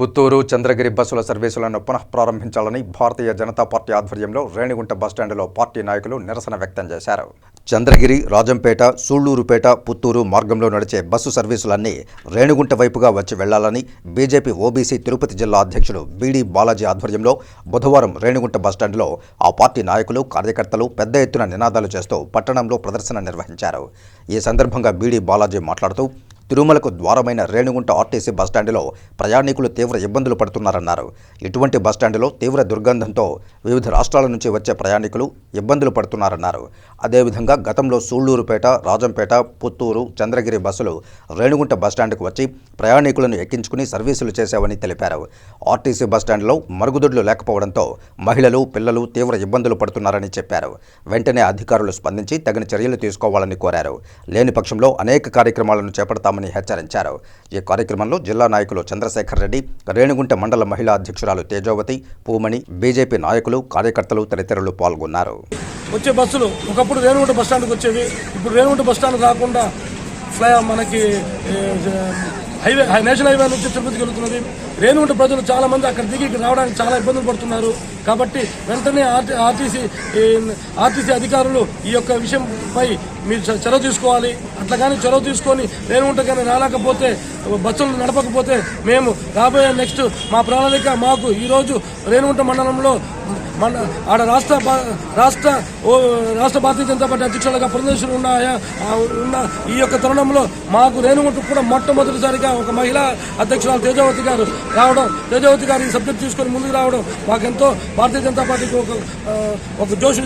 పుత్తూరు చంద్రగిరి బస్సుల సర్వీసులను పునః ప్రారంభించాలని భారతీయ జనతా పార్టీ ఆధ్వర్యంలో రేణిగుంట బస్టాండ్లో పార్టీ నాయకులు నిరసన వ్యక్తం చేశారు. చంద్రగిరి రాజంపేట సూళ్ళూరుపేట పుత్తూరు మార్గంలో నడిచే బస్సు సర్వీసులన్నీ రేణిగుంట వైపుగా వచ్చి వెళ్ళాలని బీజేపీ ఓబీసీ తిరుపతి జిల్లా అధ్యక్షుడు బీడీ బాలాజీ ఆధ్వర్యంలో బుధవారం రేణిగుంట బస్టాండ్లో ఆ పార్టీ నాయకులు కార్యకర్తలు పెద్ద ఎత్తున నినాదాలు చేస్తూ పట్టణంలో ప్రదర్శన నిర్వహించారు. ఈ సందర్భంగా బీడీ బాలాజీ మాట్లాడుతూ తిరుమలకు ద్వారమైన రేణుగుంట ఆర్టీసీ బస్టాండ్లో ప్రయాణికులు తీవ్ర ఇబ్బందులు పడుతున్నారన్నారు. ఇటువంటి బస్టాండులో తీవ్ర దుర్గంధంతో వివిధ రాష్ట్రాల నుంచి వచ్చే ప్రయాణికులు ఇబ్బందులు పడుతున్నారన్నారు. అదేవిధంగా గతంలో సూళ్ళూరుపేట రాజంపేట పుత్తూరు చంద్రగిరి బస్సులు రేణుగుంట బస్టాండ్కు వచ్చి ప్రయాణికులను ఎక్కించుకుని సర్వీసులు చేశావని తెలిపారు. ఆర్టీసీ బస్టాండ్లో మరుగుదొడ్లు లేకపోవడంతో మహిళలు పిల్లలు తీవ్ర ఇబ్బందులు పడుతున్నారని చెప్పారు. వెంటనే అధికారులు స్పందించి తగిన చర్యలు తీసుకోవాలని కోరారు. లేని పక్షంలో అనేక కార్యక్రమాలను చేపడతామని హెచ్చరించారు. ఈ కార్యక్రమంలో జిల్లా నాయకులు చంద్రశేఖర్ రెడ్డి రేణిగుంట మండల మహిళా అధ్యక్షురాలు తేజోవతి పూమణి బీజేపీ నాయకులు కార్యకర్తలు తదితరులు పాల్గొన్నారు. వచ్చే బస్సులు ఒకప్పుడు రేణుగుంట బస్ వచ్చేవి. ఇప్పుడు రేణుగుంట బస్ స్టాండ్ కాకుండా ఫ్లై మనకి హైవే నేషనల్ హైవే నుంచి తిరుపతికి వెళ్తున్నది. రేణుగుంట ప్రజలు చాలా మంది అక్కడ దిగి రావడానికి చాలా ఇబ్బందులు పడుతున్నారు. కాబట్టి వెంటనే ఆర్టీ ఆర్టీసీ ఆర్టీసీ అధికారులు ఈ యొక్క విషయంపై మీరు చ- చొరవ తీసుకోవాలి. అట్లా కానీ చొరవ తీసుకొని రేణుగుంట కానీ రాలేకపోతే బస్సులు నడపకపోతే మేము రాబోయే నెక్స్ట్ మా ప్రణాళిక మాకు ఈరోజు రేణుగుంట మండలంలో మన ఆడ రాష్ట్ర రాష్ట్ర ఓ రాష్ట్ర భారతీయ జనతా పార్టీ అధ్యక్షులుగా ప్రదర్శనలు ఉన్నాయా ఉన్న ఈ యొక్క తరుణంలో మాకు రేణుగుంట కూడా మొట్టమొదటిసారిగా ఒక మహిళా అధ్యక్షురాలు తేజావతి గారు రావడం తేజావతి గారు ఈ సబ్జెక్ట్ తీసుకొని ముందుకు రావడం మాకెంతో భారతీయ జనతా పార్టీకి ఒక ఒక జోష్